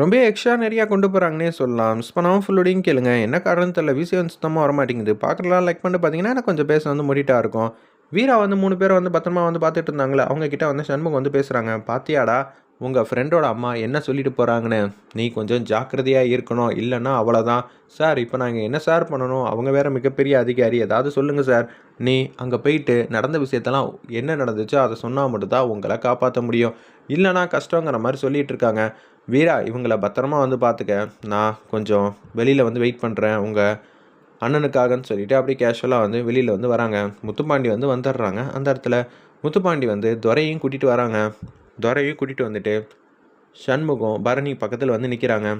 ரொம்ப எக்ஸ்ட்ரா நிறையா கொண்டு போகிறாங்கன்னே சொல்லலாம். மிஸ் பண்ணாமல் ஃபுல்லோடையும் கேளுங்க. என்ன காரணம் தெரியல. விஷயம் வந்து சுத்தமாக வர மாட்டேங்குது பார்க்கலாம் லைக் பண்ணிட்டு பார்த்தீங்கன்னா எனக்கு கொஞ்சம் பேச வந்து முடிட்டா இருக்கும். வீரா வந்து மூணு பேர் வந்து பத்திரமா வந்து பார்த்துட்டு இருந்தாங்களே அவங்கக்கிட்ட வந்து சண்முகம் வந்து பேசுகிறாங்க பாத்தியாடா உங்கள் ஃப்ரெண்டோட அம்மா என்ன சொல்லிட்டு போகிறாங்கன்னு நீ கொஞ்சம் ஜாக்கிரதையாக இருக்கணும். இல்லைன்னா அவ்வளோதான் சார் இப்போ நாங்கள் என்ன சார் பண்ணணும்? அவங்க வேறு மிகப்பெரிய அதிகாரி. ஏதாவது சொல்லுங்கள் சார் நீ அங்கே போயிட்டு நடந்த விஷயத்தெல்லாம் என்ன நடந்துச்சோ அதை சொன்னால் மட்டும்தான் உங்களை காப்பாற்ற முடியும். இல்லைனா கஷ்டங்கிற மாதிரி சொல்லிகிட்டு இருக்காங்க. வீரா இவங்கள பத்திரமா வந்து பார்த்துக்க நான் கொஞ்சம் வெளியில் வந்து வெயிட் பண்ணுறேன் உங்கள் அண்ணனுக்காகன்னு சொல்லிட்டு அப்படியே கேஷுவலாக வந்து வெளியில் வந்து வராங்க. முத்துப்பாண்டி வந்து வந்துடுறாங்க. அந்த இடத்துல முத்துப்பாண்டி வந்து துரையும் கூட்டிகிட்டு வராங்க. துரையும் கூட்டிகிட்டு வந்துட்டு சண்முகம் பரணி பக்கத்தில் வந்து நிற்கிறாங்க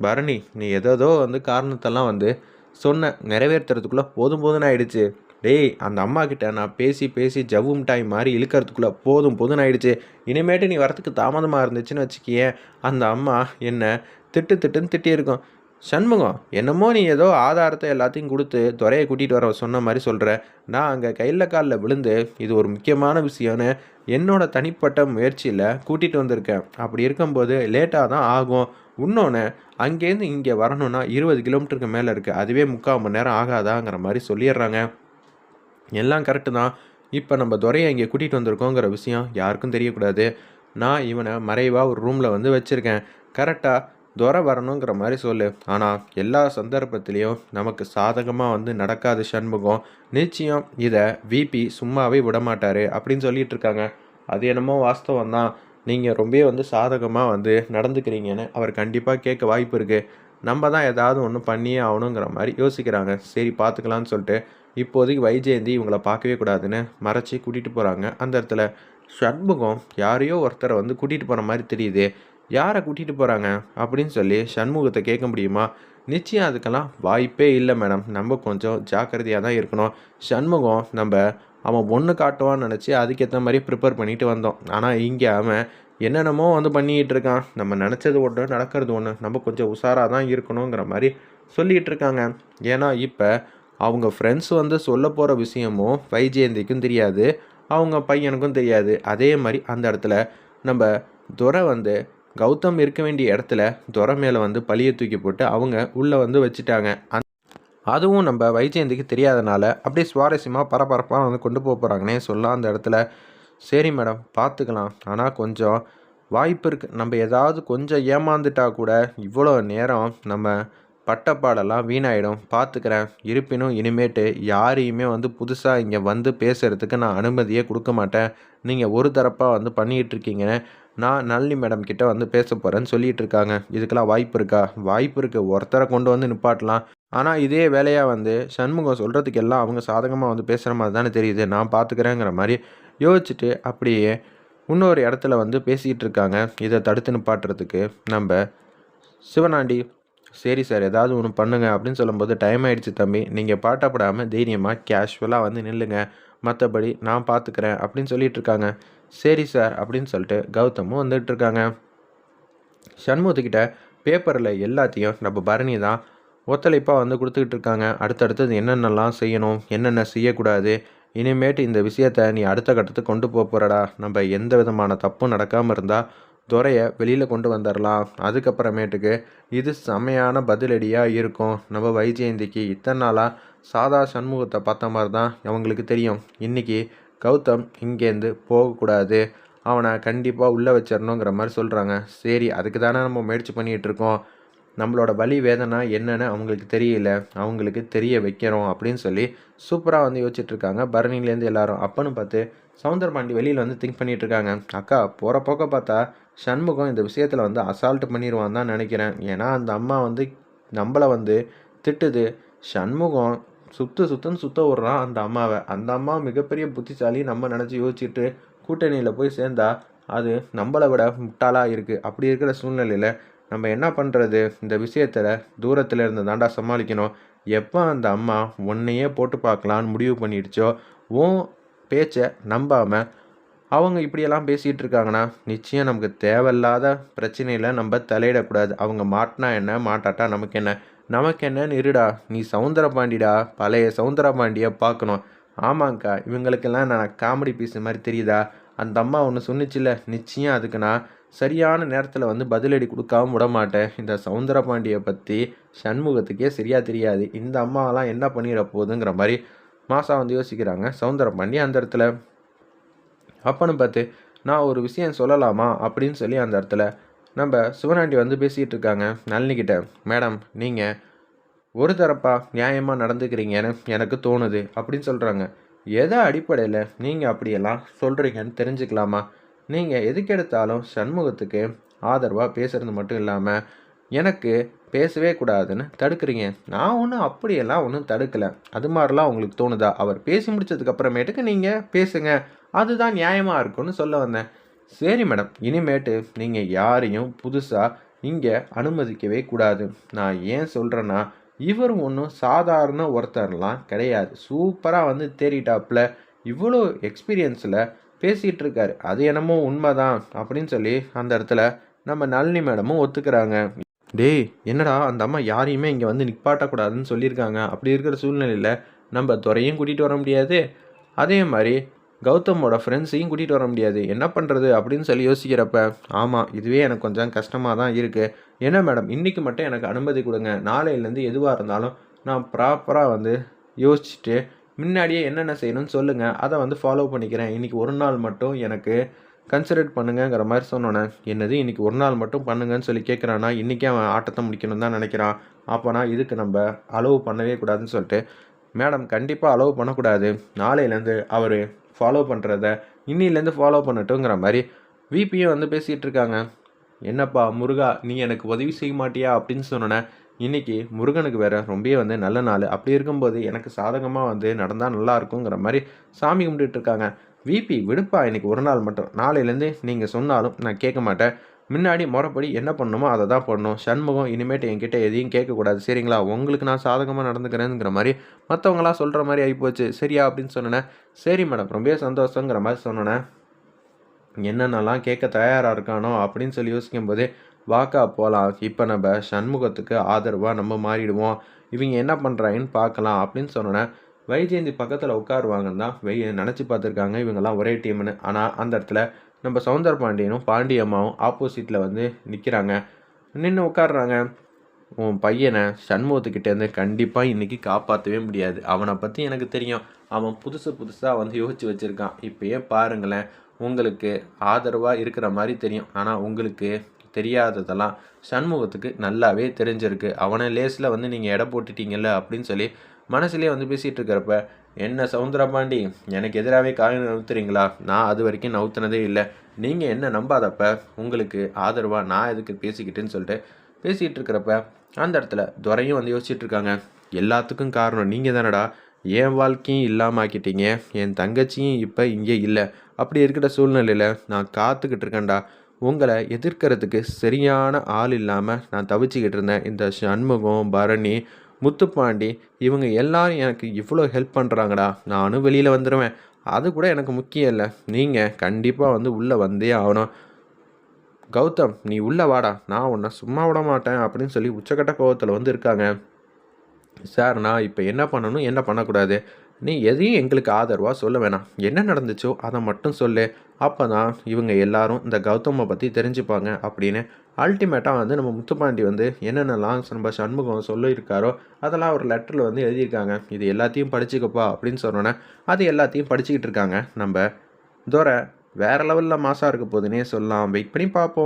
பரணி நீ ஏதோ வந்து காரணத்தெல்லாம் வந்து சொன்ன நிறைவேற்றுறதுக்குள்ளே போதும் போதும்னு ஆயிடுச்சு. டேய் அந்த அம்மா கிட்ட நான் பேசி பேசி ஜவ்வு மிட்டாய் மாதிரி இழுக்கிறதுக்குள்ளே போதும் போதும் ஆயிடுச்சு. இனிமேட்டு நீ வரத்துக்கு தாமதமாக இருந்துச்சுன்னு வச்சுக்கியேன் அந்த அம்மா என்ன திட்டு திட்டுன்னு திட்டியிருக்கோம் சண்முகம் என்னமோ நீ ஏதோ ஆதாரத்தை எல்லாத்தையும் கொடுத்து துறையை கூட்டிகிட்டு வர சொன்ன மாதிரி சொல்கிற நான் அங்கே கையில் காலில் விழுந்து இது ஒரு முக்கியமான விஷயம்னு என்னோட தனிப்பட்ட முயற்சியில் கூட்டிகிட்டு வந்திருக்கேன். அப்படி இருக்கும்போது லேட்டாக தான் ஆகும். இன்னொன்று அங்கேருந்து இங்கே வரணும்னா இருபது கிலோமீட்டருக்கு மேலே இருக்குது அதுவே முக்கால் மணி நேரம் ஆகாதாங்கிற மாதிரி சொல்லிடுறாங்க. எல்லாம் கரெக்டு தான். இப்போ நம்ம துறையை இங்கே கூட்டிகிட்டு வந்திருக்கோங்கிற விஷயம் யாருக்கும் தெரியக்கூடாது. நான் இவனை மறைவாக ஒரு ரூமில் வந்து வச்சுருக்கேன். கரெக்டாக துறை வரணுங்கிற மாதிரி சொல்லு. ஆனால் எல்லா சந்தர்ப்பத்திலையும் நமக்கு சாதகமாக வந்து நடக்காது சண்முகம். நிச்சயம் இதை விபி சும்மாவே விடமாட்டார் அப்படின்னு சொல்லிட்டு இருக்காங்க. அது என்னமோ வாஸ்தவம் தான். நீங்கள் ரொம்ப வந்து சாதகமாக வந்து நடந்துக்கிறீங்கன்னு அவர் கண்டிப்பாக கேட்க வாய்ப்பு இருக்குது நம்ம தான் ஏதாவது ஒன்று பண்ணியே ஆகணுங்கிற மாதிரி யோசிக்கிறாங்க. சரி பார்த்துக்கலான்னு சொல்லிட்டு இப்போதைக்கு வைஜெயந்தி இவங்கள பார்க்கவே கூடாதுன்னு மறைச்சி கூட்டிகிட்டு போகிறாங்க அந்த இடத்துல சண்முகம் யாரையோ ஒருத்தரை வந்து கூட்டிகிட்டு போகிற மாதிரி தெரியுது. யாரை கூட்டிகிட்டு போகிறாங்க அப்படின்னு சொல்லி சண்முகத்தை கேட்க முடியுமா? நிச்சயம் அதுக்கெல்லாம் வாய்ப்பே இல்லை மேடம். நம்ம கொஞ்சம் ஜாக்கிரதையாக தான் இருக்கணும். சண்முகம் நம்ம அவன் ஒன்று காட்டுவான்னு நினச்சி அதுக்கேற்ற மாதிரி ப்ரிப்பேர் பண்ணிட்டு வந்தோம். ஆனால் இங்கே அவன் என்னென்னமோ வந்து பண்ணிக்கிட்டு இருக்கான். நம்ம நினச்சது ஒன்று நடக்கிறது ஒன்று நம்ம கொஞ்சம் உஷாராக தான் இருக்கணுங்கிற மாதிரி சொல்லிகிட்டு இருக்காங்க. ஏன்னா இப்போ அவங்க ஃப்ரெண்ட்ஸ் வந்து சொல்ல போகிற விஷயமும் வைஜெயந்திக்கும் தெரியாது. அவங்க பையனுக்கும் தெரியாது. அதே மாதிரி அந்த இடத்துல நம்ம துரை வந்து கௌதம் இருக்க வேண்டிய இடத்துல துரை மேலே வந்து பழியை தூக்கி போட்டு அவங்க உள்ளே வந்து வச்சுட்டாங்க. அந் அதுவும் நம்ம வைஜெயந்திக்கு தெரியாதனால அப்படியே சுவாரஸ்யமாக பரபரப்பாக வந்து கொண்டு போக போகிறாங்கன்னே சொல்லலாம் அந்த இடத்துல. சரி மேடம் பார்த்துக்கலாம் ஆனால் கொஞ்சம் வாய்ப்பு இருக்குது நம்ம ஏதாவது கொஞ்சம் ஏமாந்துட்டா கூட இவ்வளோ நேரம் நம்ம பட்டப்பாடெல்லாம் வீணாயிடும். பார்த்துக்கிறேன் இருப்பினும் இனிமேட்டு யாரையுமே வந்து புதுசாக இங்கே வந்து பேசுகிறதுக்கு நான் அனுமதியே கொடுக்க மாட்டேன். நீங்கள் ஒரு தரப்பாக வந்து பண்ணிகிட்டு இருக்கீங்க நான் நளினி மேடம் கிட்ட வந்து பேச போகிறேன்னு சொல்லிகிட்டு இருக்காங்க இதுக்கெல்லாம் வாய்ப்பு இருக்கா? வாய்ப்பு இருக்குது ஒருத்தரை கொண்டு வந்து நிப்பாட்டலாம். ஆனால் இதே வேலையாக வந்து சண்முகம் சொல்கிறதுக்கு எல்லாம் அவங்க சாதகமாக வந்து பேசுகிற மாதிரி தானே தெரியுது. நான் பார்த்துக்கிறேங்கிற மாதிரி யோசிச்சுட்டு அப்படியே இன்னொரு இடத்துல வந்து பேசிக்கிட்டு இருக்காங்க இதை தடுத்து நிப்பாட்டுறதுக்கு நம்ம சிவனாண்டி சரி சார் ஏதாவது ஒன்று பண்ணுங்க அப்படின்னு சொல்லும்போது டைம் ஆகிடுச்சு தம்பி. நீங்கள் பாட்டப்படாமல் தைரியமாக கேஷுவலாக வந்து நில்லுங்க. மற்றபடி நான் பார்த்துக்கிறேன் அப்படின்னு சொல்லிட்டு இருக்காங்க. சரி சார் அப்படின்னு சொல்லிட்டு கௌதமும் வந்துட்டு இருக்காங்க. சண்முகத்துக்கிட்ட பேப்பரில் எல்லாத்தையும் நம்ம பரணி தான் ஒத்துழைப்பாக வந்து கொடுத்துக்கிட்டு இருக்காங்க. அடுத்தடுத்தது என்னென்னலாம் செய்யணும் என்னென்ன செய்யக்கூடாது இனிமேட்டு இந்த விஷயத்த நீ அடுத்த கட்டத்துக்கு கொண்டு போக போகிறடா நம்ம எந்த விதமான தப்பும் நடக்காமல் இருந்தால் துறையை வெளியில் கொண்டு வந்துடலாம் அதுக்கப்புறமேட்டுக்கு இது செமையான பதிலடியாக இருக்கும். நம்ம வைஜெயந்திக்கு இத்தனை நாளாக சாதா சண்முகத்தை பார்த்த மாதிரி தான் அவங்களுக்கு தெரியும். இன்றைக்கி கௌதம் இங்கேருந்து போகக்கூடாது. அவனை கண்டிப்பாக உள்ளே வச்சிடணுங்கிற மாதிரி சொல்கிறாங்க சரி அதுக்கு தானே நம்ம முயற்சி பண்ணிகிட்டு இருக்கோம். நம்மளோட வலி வேதனை என்னென்னு அவங்களுக்கு தெரியல. அவங்களுக்கு தெரிய வைக்கிறோம் அப்படின்னு சொல்லி சூப்பராக வந்து யோசிச்சுட்ருக்காங்க பரணிலேருந்து எல்லாரும். அப்பன்னு பார்த்து சவுந்தரபாண்டி வெளியில் வந்து திங்க் பண்ணிகிட்ருக்காங்க இருக்காங்க. அக்கா போகிற போக்க பார்த்தா சண்முகம் இந்த விஷயத்தில் வந்து அசால்ட் பண்ணிடுவான் தான் நினைக்கிறேன். ஏன்னா அந்த அம்மா வந்து நம்மளை வந்து திட்டுது. சண்முகம் சுற்று சுற்றுன்னு சுத்த விட்றான் அந்த அம்மாவை. அந்த அம்மா மிகப்பெரிய புத்திசாலி நம்ம நினச்சி யோசிச்சுட்டு கூட்டணியில் போய் சேர்ந்தா அது நம்மளை விட முட்டாளாக இருக்குது அப்படி இருக்கிற சூழ்நிலையில் நம்ம என்ன பண்ணுறது இந்த விஷயத்தில் தூரத்தில் இருந்து தாண்டா சமாளிக்கணும். எப்போ அந்த அம்மா உன்னையே போட்டு பார்க்கலான்னு முடிவு பண்ணிடுச்சோ? உன் பேச்சை நம்பாமல் அவங்க இப்படியெல்லாம் பேசிகிட்டு இருக்காங்கன்னா நிச்சயம் நமக்கு தேவையில்லாத பிரச்சனையில் நம்ம தலையிடக்கூடாது. அவங்க மாட்டினா என்ன? மாட்டாட்டா? நமக்கு என்ன நமக்கு என்னன்னு இருடா நீ சவுந்தர பாண்டிடா பழைய சவுந்தர பாண்டியை பார்க்கணும். ஆமாங்க்கா இவங்களுக்கெல்லாம் நான் காமெடி பீஸ் மாதிரி தெரியுதா? அந்த அம்மா ஒன்று சொன்னிச்சில்ல நிச்சயம் அதுக்கு நான் சரியான நேரத்தில் வந்து பதிலடி கொடுக்காம விட மாட்டேன் இந்த சவுந்தரபாண்டியை பற்றி சண்முகத்துக்கே சரியாக தெரியாது. இந்த அம்மாவெல்லாம் என்ன பண்ணிட போகுதுங்கிற மாதிரி மாசா வந்து யோசிக்கிறாங்க. சவுந்தர பாண்டி அந்த இடத்துல அப்பன்னு பார்த்து நான் ஒரு விஷயம் சொல்லலாமா? அப்படின்னு சொல்லி அந்த இடத்துல நம்ம சிவனாண்டி வந்து பேசிகிட்டு இருக்காங்க நளினிக்கிட்ட மேடம் நீங்கள் ஒரு தரப்பா நியாயமாக நடந்துக்கிறீங்கன்னு எனக்கு தோணுது அப்படின்னு சொல்கிறாங்க எதை அடிப்படையில் நீங்கள் அப்படியெல்லாம் சொல்கிறீங்கன்னு தெரிஞ்சுக்கலாமா? நீங்கள் எதுக்கு எடுத்தாலும் சண்முகத்துக்கு ஆதரவாக பேசுகிறது மட்டும் இல்லாமல் எனக்கு பேசவே கூடாதுன்னு தடுக்கிறீங்க. நான் ஒன்றும் அப்படியெல்லாம் ஒன்றும் தடுக்கலை. அது மாதிரிலாம் உங்களுக்கு தோணுதா? அவர் பேசி முடித்ததுக்கப்புறமேட்டுக்கு நீங்கள் பேசுங்க. அதுதான் நியாயமாக இருக்கும்னு சொல்ல வந்தேன். சரி மேடம் இனிமேட்டு நீங்கள் யாரையும் புதுசாக இங்கே அனுமதிக்கவே கூடாது. நான் ஏன் சொல்கிறேன்னா இவர் ஒன்றும் சாதாரண ஒருத்தர்லாம் கிடையாது. சூப்பராக வந்து தேறிட்டாப்புல இவ்வளோ எக்ஸ்பீரியன்ஸில் பேசிகிட்டு இருக்காரு அது என்னமோ உண்மைதான் அப்படின்னு சொல்லி அந்த இடத்துல நம்ம நளினி மேடமும் ஒத்துக்கிறாங்க. டேய் என்னடா அந்த அம்மா யாரையுமே இங்கே வந்து நிப்பாட்டக்கூடாதுன்னு சொல்லியிருக்காங்க. அப்படி இருக்கிற சூழ்நிலையில் நம்ம துறையும் கூட்டிகிட்டு வர முடியாது? அதே மாதிரி கௌதமோட ஃப்ரெண்ட்ஸையும் கூட்டிகிட்டு வர முடியாது. என்ன பண்ணுறது அப்படின்னு சொல்லி யோசிக்கிறப்ப ஆமாம் இதுவே எனக்கு கொஞ்சம் கஷ்டமாக தான் இருக்குது என்ன மேடம் இன்றைக்கி மட்டும் எனக்கு அனுமதி கொடுங்க. நாளையிலேருந்து எதுவாக இருந்தாலும் நான் ப்ராப்பராக வந்து யோசிச்சுட்டு முன்னாடியே என்னென்ன செய்யணும்னு சொல்லுங்கள் அதை வந்து ஃபாலோ பண்ணிக்கிறேன். இன்றைக்கி ஒரு நாள் மட்டும் எனக்கு கன்சிடர் பண்ணுங்கிற மாதிரி சொன்னோன்னே என்னது இன்றைக்கி ஒரு நாள் மட்டும் பண்ணுங்கன்னு சொல்லி கேட்குறான்னா இன்றைக்கே அவன் ஆட்டத்தை முடிக்கணும் தான் நினைக்கிறான். அப்போனா இதுக்கு நம்ம அளவு பண்ணவே கூடாதுன்னு சொல்லிட்டு மேடம் கண்டிப்பாக அளவு பண்ணக்கூடாது. நாளையிலேருந்து அவர் ஃபாலோ பண்ணுறத இன்னிலேருந்து ஃபாலோ பண்ணட்டுங்கிற மாதிரி விபியும் வந்து பேசிகிட்டு இருக்காங்க என்னப்பா முருகா நீ எனக்கு உதவி செய்ய மாட்டியா? அப்படின்னு சொன்னோன்னே இன்றைக்கி முருகனுக்கு வேறு ரொம்பவே வந்து நல்ல நாள். அப்படி இருக்கும்போது எனக்கு சாதகமாக வந்து நடந்தால் நல்லா இருக்குங்கிற மாதிரி சாமி கும்பிட்டுட்டு இருக்காங்க விபி விடுப்பா இன்றைக்கி ஒரு நாள் மட்டும். நாளையிலேருந்து நீங்கள் சொன்னாலும் நான் கேட்க மாட்டேன். முன்னாடி முறைப்படி என்ன பண்ணணுமோ அதை தான் பண்ணணும். சண்முகம் இனிமேட்டு என்கிட்ட எதையும் கேட்கக்கூடாது. சரிங்களா? உங்களுக்கு நான் சாதகமாக நடந்துக்கிறேங்கிற மாதிரி மற்றவங்களாம் சொல்கிற மாதிரி ஆகிப்போச்சு சரியா அப்படின்னு சொன்னேன்? சரி மேடம். ரொம்ப சந்தோஷங்கிற மாதிரி சொன்னேன்? என்னென்னலாம் கேட்க தயாராக இருக்கானோ அப்படின்னு சொல்லி யோசிக்கும் போதே வாக்கா போகலாம் இப்போ நம்ம சண்முகத்துக்கு ஆதரவாக நம்ம மாறிடுவோம். இவங்க என்ன பண்ணுறாங்கன்னு பார்க்கலாம் அப்படின்னு சொன்னோன்னே வைஜெயந்தி பக்கத்தில் உட்காருவாங்கன்னு தான் வை நினச்சி பார்த்துருக்காங்க. இவங்கெல்லாம் ஒரே டீம்னு ஆனால் அந்த இடத்துல நம்ம சவுந்தர பாண்டியனும் பாண்டியம்மாவும் ஆப்போசிட்டில் வந்து நிற்கிறாங்க நின்று உட்காடுறாங்க உன் பையனை சண்முகத்துக்கிட்டேருந்து கண்டிப்பாக இன்றைக்கி காப்பாற்றவே முடியாது. அவனை பற்றி எனக்கு தெரியும். அவன் புதுசு புதுசாக வந்து யோசித்து வச்சுருக்கான். இப்போயே பாருங்களேன். உங்களுக்கு ஆதரவாக இருக்கிற மாதிரி தெரியும். ஆனால் உங்களுக்கு தெரியாததெல்லாம் சண்முகத்துக்கு நல்லாவே தெரிஞ்சிருக்கு. அவனை லேஸில் வந்து நீங்கள் எடை போட்டுட்டீங்கல்ல அப்படின்னு சொல்லி மனசுலேயே வந்து பேசிகிட்டு இருக்கிறப்ப என்ன சவுந்தரபாண்டி எனக்கு எதிராகவே காயம் நவுத்துறீங்களா? நான் அது வரைக்கும் நவுத்துனதே இல்லை. நீங்கள் என்ன நம்பாதப்ப உங்களுக்கு ஆதரவாக நான் எதுக்கு பேசிக்கிட்டேன்னு சொல்லிட்டு பேசிகிட்டு இருக்கிறப்ப அந்த இடத்துல துறையும் வந்து யோசிச்சுட்டு இருக்காங்க. எல்லாத்துக்கும் காரணம் நீங்கள் தானடா. என் வாழ்க்கையும் இல்லாமல் ஆக்கிட்டீங்க. என் தங்கச்சியும் இப்போ இங்கே இல்லை. அப்படி இருக்கிற சூழ்நிலையில் நான் காத்துக்கிட்டு இருக்கேன்டா. உங்களை எதிர்க்கிறதுக்கு சரியான ஆள் இல்லாமல் நான் தவிச்சிக்கிட்டு இருந்தேன். இந்த சண்முகம் பரணி முத்துப்பாண்டி இவங்க எல்லாரும் எனக்கு இவ்வளோ ஹெல்ப் பண்ணுறாங்கடா நானும் வெளியில் வந்துடுவேன் அது கூட எனக்கு முக்கியம் இல்லை. நீங்கள் கண்டிப்பாக வந்து உள்ளே வந்தே ஆகணும். கௌதம் நீ உள்ளே வாடா. நான் உன்னை சும்மா விட மாட்டேன் அப்படின்னு சொல்லி உச்சக்கட்ட கோபத்தில் வந்து இருக்காங்க. சார் நான் இப்போ என்ன பண்ணணும் என்ன பண்ணக்கூடாது? நீ எதையும் எங்களுக்கு ஆதரவாக சொல்ல வேணாம். என்ன நடந்துச்சோ அதை மட்டும் சொல்லு. அப்போ தான் இவங்க எல்லாரும் இந்த கௌதமை பற்றி தெரிஞ்சுப்பாங்க அப்படின்னு அல்டிமேட்டாக வந்து நம்ம முத்துப்பாண்டி வந்து என்னென்னலாம் நம்ம சண்முகம் சொல்லியிருக்காரோ அதெல்லாம் ஒரு லெட்டரில் வந்து எழுதியிருக்காங்க. இது எல்லாத்தையும் படிச்சுக்கப்பா அப்படின்னு சொன்னோன்னே அது எல்லாத்தையும் படிச்சுக்கிட்டு இருக்காங்க. நம்ம தோரை வேறு லெவலில் மாசாக இருக்க போதுன்னே சொல்லலாம். வெயிட் பண்ணி பார்ப்போம்.